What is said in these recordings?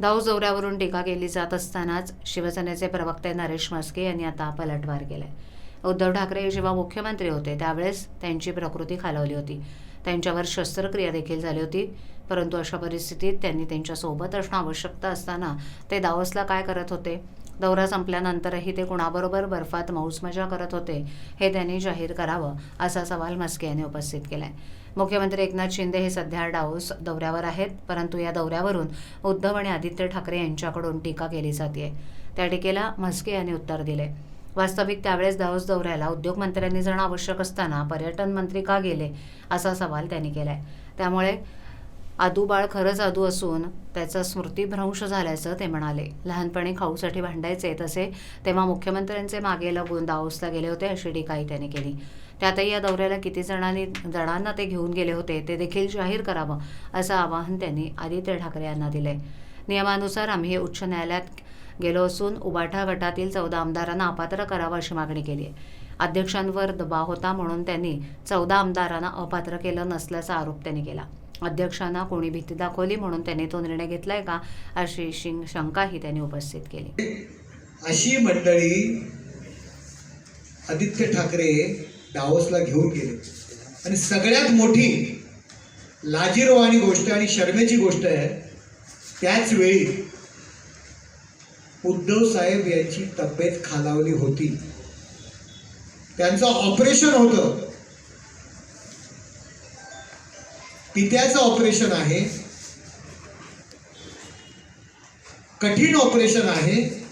दाऊस दौऱ्यावरून टीका केली जात असतानाच शिवसेनेचे प्रवक्ते नरेश म्हस्के यांनी आता पलटवार केलाय. उद्धव ठाकरे जेव्हा मुख्यमंत्री होते त्यावेळेस त्यांची प्रकृती खालावली होती. त्यांच्यावर शस्त्रक्रिया देखील झाली होती. परंतु अशा परिस्थितीत त्यांनी त्यांच्यासोबत असणं आवश्यकता असताना ते दावसला काय करत होते? दौरा संपल्यानंतरही ते कुणाबरोबर बर्फात मौजमजा करत होते हे त्यांनी जाहीर करावं असा सवाल म्हस्के यांनी उपस्थित केलाय. मुख्यमंत्री एकनाथ शिंदे हे सध्या डाऊस दौऱ्यावर आहेत परंतु या दौऱ्यावरून उद्धव आणि आदित्य ठाकरे यांच्याकडून टीका केली जाते त्या टीकेला म्हस्के यांनी उत्तर दिले. वास्तविक त्यावेळेस दाऊस दौऱ्याला उद्योगमंत्र्यांनी जाणं आवश्यक असताना पर्यटन मंत्री का गेले असा सवाल त्यांनी केलाय. त्यामुळे आदू बाळ खरंच आदू असून त्याचा स्मृतीभ्रंश झाल्याचं ते म्हणाले. लहानपणी खाऊसाठी भांडायचे तसे तेव्हा मुख्यमंत्र्यांचे मागे लागून दाओसला गेले होते अशी टीकाही त्यांनी केली. त्यातही या दौऱ्याला किती जणांनी जणांना ते घेऊन गेले होते ते देखील जाहीर करावं असं आवाहन त्यांनी आदित्य ठाकरे यांना दिले. नियमानुसार आम्ही उच्च न्यायालयात गेलो असून उबाठा गटातील चौदा आमदारांना अपात्र करावं अशी मागणी केली आहे. अध्यक्षांवर दबाव होता म्हणून त्यांनी चौदा आमदारांना अपात्र केलं नसल्याचा आरोप त्यांनी केला. अध्यक्षांना कोणी भीती दाखवली म्हणून त्यांनी तो निर्णय घेतलाय का अशी शिंग शंकाही त्यांनी उपस्थित केली. अशी मंडळी आदित्य ठाकरे डावसला घेऊन गेले. आणि सगळ्यात मोठी लाजीरवाणी गोष्ट आणि शर्मेची गोष्ट आहे त्याच वेळी उद्धव साहेब यांची तब्येत खालावली होती. त्यांचं ऑपरेशन होतं. पित्याचं ऑपरेशन आहे. कठीण ऑपरेशन आहे.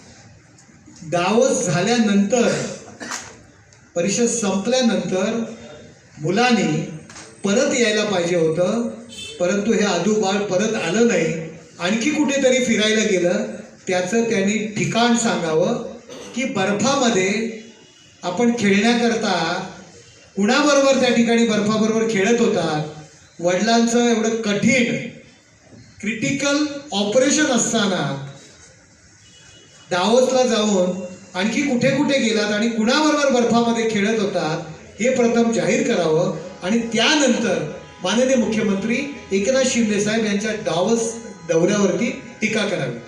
डावस झाल्यानंतर परिषद संपल्यानंतर मुलांनी परत यायला पाहिजे होतं. परंतु हे आदू बाळ परत आलं नाही. आणखी कुठेतरी फिरायला गेलं. त्याचं त्यांनी ठिकाण सांगावं की बर्फामध्ये आपण खेळण्याकरता कुणाबरोबर त्या ठिकाणी बर्फाबरोबर खेळत होतात वडिलांचं एवढं कठीण क्रिटिकल ऑपरेशन असताना डावसला जाऊन आणखी कुठे कुठे गेलात आणि कुणाबरोबर बर्फामध्ये खेळत होतात हे प्रथम जाहीर करावं आणि त्यानंतर माननीय मुख्यमंत्री एकनाथ शिंदे साहेब यांच्या डावस दौऱ्यावरती टीका करावी.